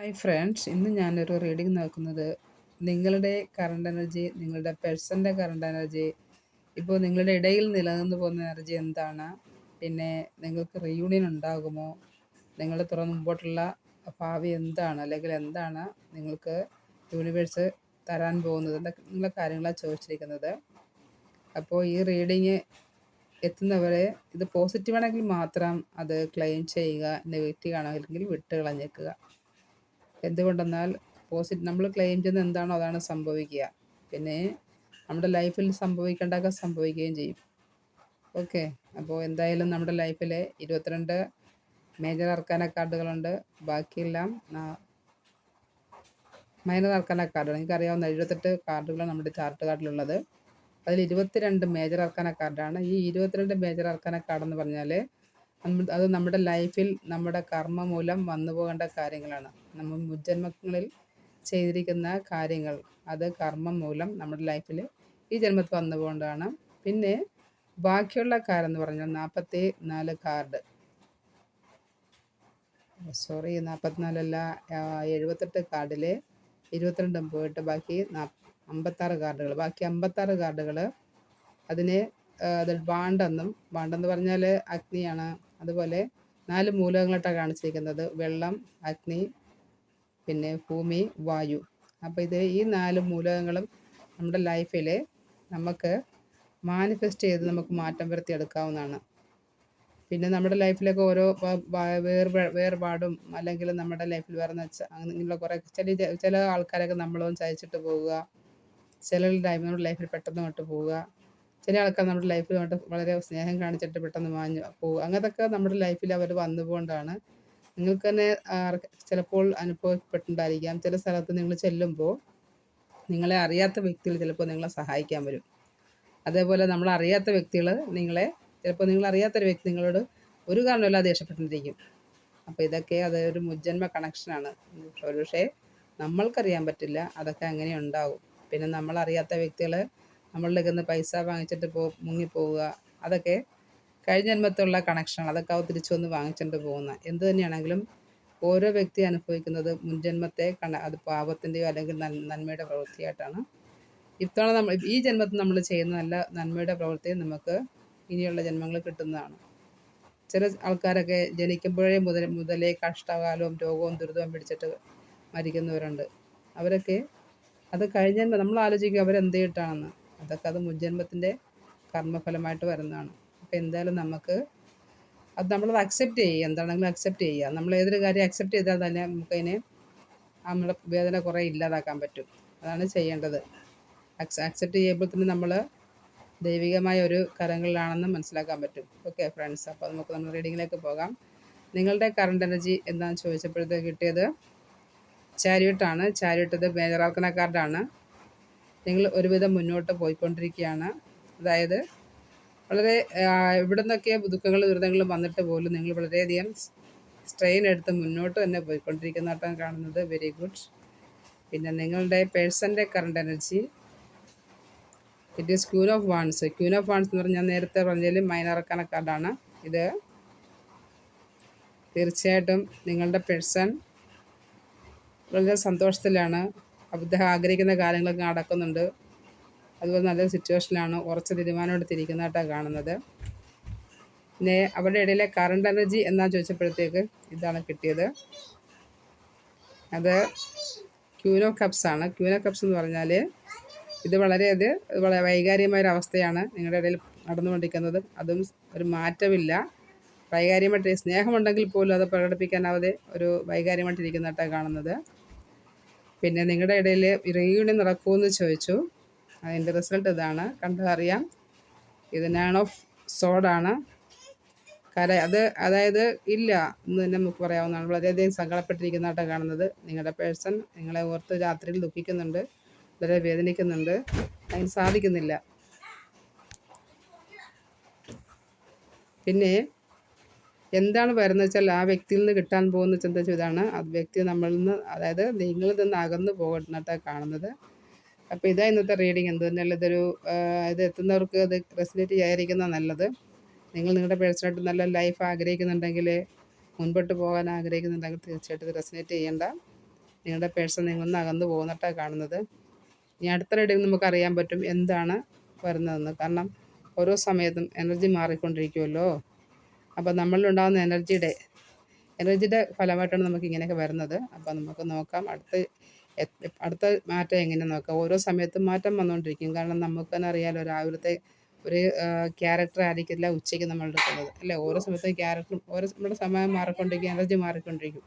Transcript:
Hi friends ഇന്ന് ഞാനൊരു reading നോക്കുന്നത്. നിങ്ങളുടെ കറണ്ട് എനർജി നിങ്ങളുടെ പേഴ്സന്റെ കറണ്ട് എനർജി ഇപ്പോൾ നിങ്ങളുടെ ഇടയിൽ നിലനിന്ന് പോകുന്ന എനർജി എന്താണ്? പിന്നെ നിങ്ങൾക്ക് റീയൂണിയൻ ഉണ്ടാകുമോ? നിങ്ങൾ തുറന്ന് മുമ്പോട്ടുള്ള ഭാവി എന്താണ്? അല്ലെങ്കിൽ എന്താണ് നിങ്ങൾക്ക് യൂണിവേഴ്സ് തരാൻ പോകുന്നത്? എന്നുള്ള കാര്യങ്ങളാണ് ചോദിച്ചിരിക്കുന്നത്. അപ്പോൾ ഈ റീഡിങ് എത്തുന്നവരെ ഇത് പോസിറ്റീവ് ആണെങ്കിൽ മാത്രം അത് ക്ലെയിം ചെയ്യുക നെഗറ്റീവ് ആണെങ്കിൽ വിട്ട് കളഞ്ഞേക്കുക എന്തുകൊണ്ടെന്നാൽ പോസിറ്റ് നമ്മൾ ക്ലെയിം ചെയ്യുന്ന എന്താണോ അതാണ് സംഭവിക്കുക. പിന്നെ നമ്മുടെ ലൈഫിൽ സംഭവിക്കേണ്ടതൊക്കെ സംഭവിക്കുകയും ചെയ്യും. ഓക്കെ അപ്പോൾ എന്തായാലും നമ്മുടെ ലൈഫിൽ ഇരുപത്തിരണ്ട് മേജർ അർക്കാന കാർഡുകളുണ്ട് ബാക്കിയെല്ലാം മൈനർ അർക്കാന കാർഡുകൾ എനിക്കറിയാവുന്ന എഴുപത്തെട്ട് കാർഡുകളാണ് നമ്മുടെ ചാർട്ട് കാർഡിലുള്ളത് അതിൽ ഇരുപത്തിരണ്ട് മേജർ അർക്കാന കാർഡാണ് ഈ ഇരുപത്തിരണ്ട് മേജർ അർക്കാന കാർഡെന്ന് പറഞ്ഞാൽ അത് നമ്മുടെ ലൈഫിൽ നമ്മുടെ കർമ്മ മൂലം വന്നു പോകേണ്ട കാര്യങ്ങളാണ്. നമ്മൾ മുജ്ജന്മങ്ങളിൽ ചെയ്തിരിക്കുന്ന കാര്യങ്ങൾ അത് കർമ്മം മൂലം നമ്മുടെ ലൈഫിൽ ഈ ജന്മത്തിൽ വന്നു പോകേണ്ടതാണ്. പിന്നെ ബാക്കിയുള്ള കാർ എന്ന് പറഞ്ഞാൽ നാൽപ്പത്തി നാല് കാർഡ്. സോറി നാൽപ്പത്തിനാലല്ല എഴുപത്തെട്ട് കാർഡിൽ ഇരുപത്തിരണ്ടും പോയിട്ട് ബാക്കി അമ്പത്താറ് കാർഡുകൾ. ബാക്കി അമ്പത്താറ് കാർഡുകൾ അതിനെ അത് ബാണ്ടെന്നും ബാണ്ടെന്ന് പറഞ്ഞാൽ അഗ്നിയാണ്. അതുപോലെ നാല് മൂലകങ്ങളായിട്ടാണ് കാണിച്ചിരിക്കുന്നത്. വെള്ളം അഗ്നി പിന്നെ ഭൂമി വായു. അപ്പോൾ ഇത് ഈ നാല് മൂലകങ്ങളും നമ്മുടെ ലൈഫിൽ നമുക്ക് മാനിഫെസ്റ്റ് ചെയ്ത് നമുക്ക് മാറ്റം വരുത്തി എടുക്കാവുന്നതാണ് പിന്നെ നമ്മുടെ ലൈഫിലൊക്കെ ഓരോ വേർ വേർപാടും അല്ലെങ്കിൽ നമ്മുടെ ലൈഫിൽ വരുന്ന അങ്ങനെയുള്ള കുറേ ചില ചില ആൾക്കാരൊക്കെ നമ്മളൊന്നും ചയച്ചിട്ട് പോവുക. ചില ടൈം നമ്മുടെ ലൈഫിൽ പെട്ടെന്ന് വിട്ട് പോവുക. ചില ആൾക്കാർ നമ്മുടെ ലൈഫിൽ വേണ്ട വളരെ സ്നേഹം കാണിച്ചിട്ട് പെട്ടെന്ന് മാഞ്ഞു പോകും അങ്ങനത്തൊക്കെ നമ്മുടെ ലൈഫിൽ അവർ വന്നുകൊണ്ടാണ് നിങ്ങൾക്ക് തന്നെ ചിലപ്പോൾ അനുഭവപ്പെട്ടിട്ടുണ്ടായിരിക്കാം. ചില സ്ഥലത്ത് നിങ്ങൾ ചെല്ലുമ്പോൾ നിങ്ങളെ അറിയാത്ത വ്യക്തികൾ ചിലപ്പോൾ നിങ്ങളെ സഹായിക്കാൻ വരും. അതേപോലെ നമ്മൾ അറിയാത്ത വ്യക്തികൾ നിങ്ങളെ ചിലപ്പോൾ നിങ്ങൾ അറിയാത്തൊരു വ്യക്തി നിങ്ങളോട് ഒരു കാരണമില്ലാതെ ദേഷ്യപ്പെട്ടിരിക്കും. അപ്പോൾ ഇതൊക്കെ അതൊരു മുജ്ജന്മ കണക്ഷനാണ് ഒരുപക്ഷെ നമ്മൾക്കറിയാൻ പറ്റില്ല. അതൊക്കെ അങ്ങനെ ഉണ്ടാവും. പിന്നെ നമ്മളറിയാത്ത വ്യക്തികൾ നമ്മളുടെ നിന്ന് പൈസ വാങ്ങിച്ചിട്ട് പോ മുങ്ങിപ്പോവുക അതൊക്കെ കഴിഞ്ഞ ജന്മത്തുള്ള കണക്ഷനാണ് അതൊക്കെ അവ തിരിച്ചു വന്ന് വാങ്ങിച്ചിട്ട് പോകുന്ന. എന്ത് തന്നെയാണെങ്കിലും ഓരോ വ്യക്തി അനുഭവിക്കുന്നത് മുൻജന്മത്തെ കണ അത് പാപത്തിന്റെയോ അല്ലെങ്കിൽ നന്മയുടെ പ്രവൃത്തിയായിട്ടാണ്. ഇത്തവണ നമ്മൾ ഈ ജന്മത്തിൽ നമ്മൾ ചെയ്യുന്ന നല്ല നന്മയുടെ പ്രവൃത്തി നമുക്ക് ഇനിയുള്ള ജന്മങ്ങൾ കിട്ടുന്നതാണ്. ചില ആൾക്കാരൊക്കെ ജനിക്കുമ്പോഴേ മുതൽ മുതലേ കഷ്ടകാലവും രോഗവും ദുരിതവും പിടിച്ചിട്ട് മരിക്കുന്നവരുണ്ട്. അവരൊക്കെ അത് കഴിഞ്ഞ നമ്മൾ ആലോചിക്കുക അവരെന്ത് ചെയ്തിട്ടാണെന്ന്. അതൊക്കെ അത് മുജന്മത്തിന്റെ കർമ്മഫലമായിട്ട് വരുന്നതാണ്. അപ്പോൾ എന്തായാലും നമുക്ക് അത് നമ്മളത് അക്സെപ്റ്റ് ചെയ്യുക. എന്താണെങ്കിലും അക്സെപ്റ്റ് ചെയ്യുക. നമ്മൾ ഏതൊരു കാര്യം അക്സെപ്റ്റ് ചെയ്താൽ തന്നെ നമുക്കതിനെ നമ്മുടെ വേദന കുറേ ഇല്ലാതാക്കാൻ പറ്റും. അതാണ് ചെയ്യേണ്ടത്. അക്സെപ്റ്റ് ചെയ്യുമ്പോൾ തന്നെ നമ്മൾ ദൈവികമായ ഒരു കരങ്ങളിലാണെന്ന് മനസ്സിലാക്കാൻ പറ്റും. ഓക്കെ ഫ്രണ്ട്സ് അപ്പോൾ നമുക്ക് നമ്മൾ റീഡിങ്ങിലേക്ക് പോകാം. നിങ്ങളുടെ കറണ്ട് എനർജി എന്താണെന്ന് ചോദിച്ചപ്പോഴത്തേക്ക് കിട്ടിയത്. ചാരിയട്ടാണ് ചാരിയട്ടത് മേജർ ആർക്കന കാർഡാണ് നിങ്ങൾ ഒരുവിധം മുന്നോട്ട് പോയിക്കൊണ്ടിരിക്കുകയാണ്. അതായത് വളരെ ഇവിടെ നിന്നൊക്കെ ദുഃഖങ്ങളും ദുരിതങ്ങളും വന്നിട്ട് പോലും നിങ്ങൾ വളരെയധികം സ്ട്രെയിൻ എടുത്ത് മുന്നോട്ട് തന്നെ പോയിക്കൊണ്ടിരിക്കുന്നതായിട്ടാണ് കാണുന്നത് വെരി ഗുഡ് പിന്നെ നിങ്ങളുടെ പേഴ്സന്റെ current energy it is queen of wands queen of wands എന്ന് പറഞ്ഞാൽ നേരത്തെ പറഞ്ഞാൽ മൈനർ കാർഡാണ് ഇത് തീർച്ചയായിട്ടും നിങ്ങളുടെ പേഴ്സൺ വളരെ സന്തോഷത്തിലാണ്. അദ്ദേഹം ആഗ്രഹിക്കുന്ന കാര്യങ്ങളൊക്കെ നടക്കുന്നുണ്ട്. അതുപോലെ നല്ല സിറ്റുവേഷനിലാണ് ഉറച്ച തീരുമാനം എടുത്തിരിക്കുന്നതായിട്ടാണ് കാണുന്നത്. പിന്നെ അവരുടെ ഇടയിലെ കറണ്ട് എനർജി എന്നാ ചോദിച്ചപ്പോഴത്തേക്ക് ഇതാണ് കിട്ടിയത്. അത് ക്യൂനോ കപ്സ് ആണ്. ക്യൂനോ കപ്സ് എന്ന് പറഞ്ഞാൽ ഇത് വളരെ അത് വളരെ വൈകാരികമായ അവസ്ഥയാണ് നിങ്ങളുടെ ഇടയിൽ നടന്നുകൊണ്ടിരിക്കുന്നത്. അതും ഒരു മാറ്റമില്ല. വൈകാരികമായിട്ട് സ്നേഹമുണ്ടെങ്കിൽ പോലും അത് പ്രകടിപ്പിക്കാനാവാതെ ഒരു വൈകാരികമായിട്ടിരിക്കുന്നതായിട്ടാണ് കാണുന്നത്. പിന്നെ നിങ്ങളുടെ ഇടയിൽ റീയൂണിയൻ നടക്കുമെന്ന് ചോദിച്ചു. അതിന്റെ റിസൾട്ട് ഇതാണ്. കണ്ടറിയാം ഇത് നാൺ ഓഫ് സോഡാണ് കര അത് അതായത് ഇല്ല എന്ന് തന്നെ നമുക്ക് പറയാവുന്നതാണ്. വളരെയധികം സങ്കടപ്പെട്ടിരിക്കുന്നതായിട്ടാണ് കാണുന്നത്. നിങ്ങളുടെ പേഴ്സൺ നിങ്ങളെ ഓർത്ത് രാത്രിയിൽ ദുഃഖിക്കുന്നുണ്ട് വളരെ വേദനിക്കുന്നുണ്ട്. അതിന് സാധിക്കുന്നില്ല. പിന്നെ എന്താണ് വരുന്നത് വെച്ചാൽ ആ വ്യക്തിയിൽ നിന്ന് കിട്ടാൻ പോകുന്ന ചിന്ത ഇതാണ്. ആ വ്യക്തി നമ്മളിൽ നിന്ന് അതായത് നിങ്ങളിൽ നിന്ന് അകന്നു പോകുന്നത് കാണുന്നത്. അപ്പോൾ ഇതാ ഇന്നത്തെ റീഡിങ് എന്ത് തന്നെയല്ല? ഇതൊരു ഇത് എത്തുന്നവർക്ക് അത് റെസിനേറ്റ് ചെയ്യാതിരിക്കുന്ന നല്ലത്. നിങ്ങൾ നിങ്ങളുടെ പേഴ്സണായിട്ട് നല്ല ലൈഫ് ആഗ്രഹിക്കുന്നുണ്ടെങ്കിൽ മുൻപോട്ട് പോകാൻ ആഗ്രഹിക്കുന്നുണ്ടെങ്കിൽ തീർച്ചയായിട്ടും ഇത് റെസിനേറ്റ് ചെയ്യേണ്ട. നിങ്ങളുടെ പേഴ്സൺ നിങ്ങളിൽ നിന്ന് അകന്നു പോകുന്നിട്ടാണ് കാണുന്നത്. ഇനി അടുത്ത റീഡിങ് നമുക്ക് അറിയാൻ പറ്റും എന്താണ് വരുന്നതെന്ന്. കാരണം ഓരോ സമയത്തും എനർജി മാറിക്കൊണ്ടിരിക്കുമല്ലോ അപ്പോൾ നമ്മളിലുണ്ടാകുന്ന എനർജിയുടെ എനർജിയുടെ ഫലമായിട്ടാണ് നമുക്ക് ഇങ്ങനെയൊക്കെ വരുന്നത്. അപ്പോൾ നമുക്ക് നോക്കാം അടുത്ത അടുത്ത മാറ്റം എങ്ങനെ നോക്കാം. ഓരോ സമയത്തും മാറ്റം വന്നുകൊണ്ടിരിക്കും. കാരണം നമുക്ക് തന്നെ അറിയാലോ രാവിലത്തെ ഒരു ക്യാരക്ടർ ആയിരിക്കില്ല ഉച്ചയ്ക്ക് നമ്മൾ എടുക്കുന്നത് അല്ലേ? ഓരോ സമയത്തും ക്യാരക്ടറും ഓരോ നമ്മുടെ സമയം മാറിക്കൊണ്ടിരിക്കും എനർജി മാറിക്കൊണ്ടിരിക്കും.